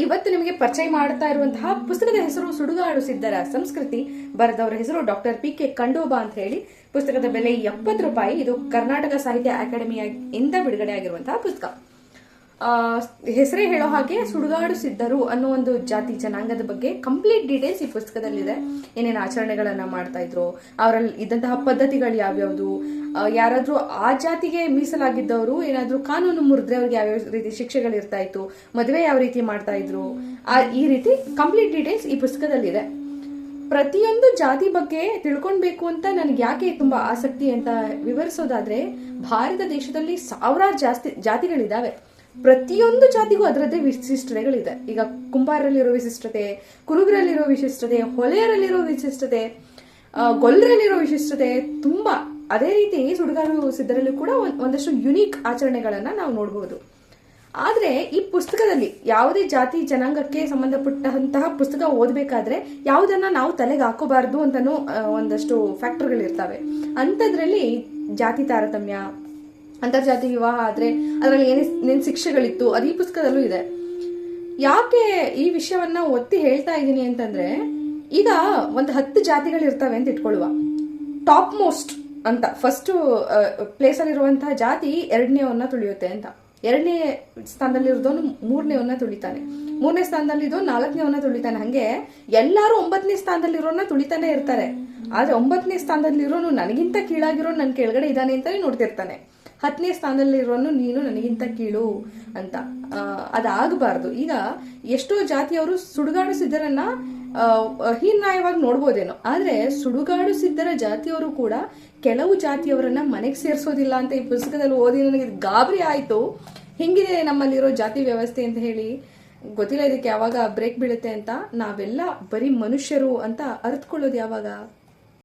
ಇವತ್ತು ನಿಮಗೆ ಪರಿಚಯ ಮಾಡ್ತಾ ಇರುವಂತಹ ಪುಸ್ತಕದ ಹೆಸರು ಸುಡುಗಾಡು ಸಿದ್ಧರ ಸಂಸ್ಕೃತಿ, ಬರೆದವರ ಹೆಸರು ಡಾಕ್ಟರ್ ಪಿ ಕೆ ಕಂಡೋಬಾ ಅಂತ ಹೇಳಿ. ಪುಸ್ತಕದ ಬೆಲೆ ಎಪ್ಪತ್ತು ರೂಪಾಯಿ. ಇದು ಕರ್ನಾಟಕ ಸಾಹಿತ್ಯ ಅಕಾಡೆಮಿಯಿಂದ ಬಿಡುಗಡೆ ಆಗಿರುವಂತಹ ಪುಸ್ತಕ. ಹೆಸರೇ ಹೇಳೋ ಹಾಗೆ ಸುಡುಗಾಡು ಸಿದ್ಧರು ಅನ್ನೋ ಒಂದು ಜಾತಿ ಜನಾಂಗದ ಬಗ್ಗೆ ಕಂಪ್ಲೀಟ್ ಡೀಟೇಲ್ಸ್ ಈ ಪುಸ್ತಕದಲ್ಲಿದೆ. ಏನೇನು ಆಚರಣೆಗಳನ್ನ ಮಾಡ್ತಾ ಇದ್ರು, ಅವರಲ್ಲಿ ಇದ್ದಂತಹ ಪದ್ಧತಿಗಳು ಯಾವ್ಯಾವ್ದು ಯಾರಾದ್ರೂ ಆ ಜಾತಿಗೆ ಮೀಸಲಾಗಿದ್ದವರು, ಏನಾದ್ರೂ ಕಾನೂನು ಮುರಿದ್ರೆ ಅವ್ರಿಗೆ ಯಾವ್ಯಾವ ರೀತಿ ಶಿಕ್ಷೆಗಳು ಇರ್ತಾ ಇತ್ತು, ಮದುವೆ ಯಾವ ರೀತಿ ಮಾಡ್ತಾ ಇದ್ರು, ಆ, ಈ ರೀತಿ ಕಂಪ್ಲೀಟ್ ಡೀಟೇಲ್ಸ್ ಈ ಪುಸ್ತಕದಲ್ಲಿದೆ. ಪ್ರತಿಯೊಂದು ಜಾತಿ ಬಗ್ಗೆ ತಿಳ್ಕೊಳ್ಬೇಕು ಅಂತ ನನಗೆ ಯಾಕೆ ತುಂಬಾ ಆಸಕ್ತಿ ಅಂತ ವಿವರಿಸೋದಾದ್ರೆ, ಭಾರತ ದೇಶದಲ್ಲಿ ಸಾವಿರಾರು ಜಾಸ್ತಿ ಜಾತಿಗಳಿದಾವೆ. ಪ್ರತಿಯೊಂದು ಜಾತಿಗೂ ಅದರದ್ದೇ ವಿಶಿಷ್ಟತೆಗಳಿದೆ. ಈಗ ಕುಂಬಾರರಲ್ಲಿರೋ ವಿಶಿಷ್ಟತೆ ಕುರುಬರಲ್ಲಿರೋ ವಿಶಿಷ್ಟತೆ ಹೊಲೆಯರಲ್ಲಿರೋ ವಿಶಿಷ್ಟತೆ ಗೊಲ್ಲರಲ್ಲಿರೋ ವಿಶಿಷ್ಟತೆ ತುಂಬಾ ಅದೇ ರೀತಿ ಸುಡುಗಾರು ಸಿದ್ಧರಲ್ಲಿ ಕೂಡ ಒಂದ್- ಒಂದಷ್ಟು ಯುನೀಕ್ ಆಚರಣೆಗಳನ್ನ ನಾವು ನೋಡಬಹುದು ಆದ್ರೆ ಈ ಪುಸ್ತಕದಲ್ಲಿ ಯಾವುದೇ ಜಾತಿ ಜನಾಂಗಕ್ಕೆ ಸಂಬಂಧಪಟ್ಟಂತಹ ಪುಸ್ತಕ ಓದಬೇಕಾದ್ರೆ ಯಾವುದನ್ನ ನಾವು ತಲೆಗೆ ಹಾಕೋಬಾರ್ದು ಅಂತಾನು ಆ, ಒಂದಷ್ಟು ಫ್ಯಾಕ್ಟರ್ಗಳಿರ್ತವೆ ಅಂಥದ್ರಲ್ಲಿ ಜಾತಿ ತಾರತಮ್ಯ ಅಂತರ್ಜಾತಿ ವಿವಾಹ ಆದ್ರೆ ಅದರಲ್ಲಿ ಏನೇನು ಶಿಕ್ಷೆಗಳಿತ್ತು ಅದು ಈ ಪುಸ್ತಕದಲ್ಲೂ ಇದೆ. ಯಾಕೆ ಈ ವಿಷಯವನ್ನ ಒತ್ತಿ ಹೇಳ್ತಾ ಇದ್ದೀನಿ ಅಂತಂದ್ರೆ, ಈಗ ಒಂದು ಹತ್ತು ಜಾತಿಗಳು ಇರ್ತವೆ ಅಂತ ಇಟ್ಕೊಳ್ಳುವ. ಟಾಪ್ ಮೋಸ್ಟ್ ಅಂತ ಫಸ್ಟ್ ಪ್ಲೇಸ್ ಅಲ್ಲಿರುವಂತಹ ಜಾತಿ ಎರಡನೇವನ್ನ ತುಳಿಯುತ್ತೆ ಅಂತ. ಎರಡನೇ ಸ್ಥಾನದಲ್ಲಿರೋದವನು ಮೂರನೇವನ್ನ ತುಳಿತಾನೆ. ಮೂರನೇ ಸ್ಥಾನದಲ್ಲಿದ್ದು ನಾಲ್ಕನೇವನ್ನ ತುಳಿತಾನೆ. ಹಂಗೆ ಎಲ್ಲರೂ ಒಂಬತ್ತನೇ ಸ್ಥಾನದಲ್ಲಿರೋನ ತುಳಿತಾನೆ ಇರ್ತಾರೆ. ಆದ್ರೆ ಒಂಬತ್ತನೇ ಸ್ಥಾನದಲ್ಲಿರೋನು ನನಗಿಂತ ಕೀಳಾಗಿರೋ ನನ್ನ ಕೆಳಗಡೆ ಇದ್ದಾನೆ ಅಂತಾನೆ ನೋಡ್ತಿರ್ತಾನೆ. ಹತ್ತನೇ ಸ್ಥಾನದಲ್ಲಿರೋನು ನೀನು ನನಗಿಂತ ಕೀಳು ಅಂತ. ಅದಾಗಬಾರ್ದು. ಈಗ ಎಷ್ಟೋ ಜಾತಿಯವರು ಸುಡುಗಾಡು ಸಿದ್ಧರನ್ನ ಹೀನಾಯವಾಗಿ ನೋಡ್ಬೋದೇನೋ. ಆದ್ರೆ ಸುಡುಗಾಡು ಸಿದ್ಧರ ಜಾತಿಯವರು ಕೂಡ ಕೆಲವು ಜಾತಿಯವರನ್ನ ಮನೆಗೆ ಸೇರಿಸೋದಿಲ್ಲ ಅಂತ ಈ ಪುಸ್ತಕದಲ್ಲಿ ಓದಿ ನನಗೆ ಗಾಬರಿ ಆಯ್ತು. ಹೆಂಗಿದೆ ನಮ್ಮಲ್ಲಿರೋ ಜಾತಿ ವ್ಯವಸ್ಥೆ ಅಂತ ಹೇಳಿ ಗೊತ್ತಿಲ್ಲ ಇದಕ್ಕೆ ಯಾವಾಗ ಬ್ರೇಕ್ ಬೀಳುತ್ತೆ ಅಂತ. ನಾವೆಲ್ಲ ಬರೀ ಮನುಷ್ಯರು ಅಂತ ಅರ್ತ್ಕೊಳ್ಳೋದು ಯಾವಾಗ?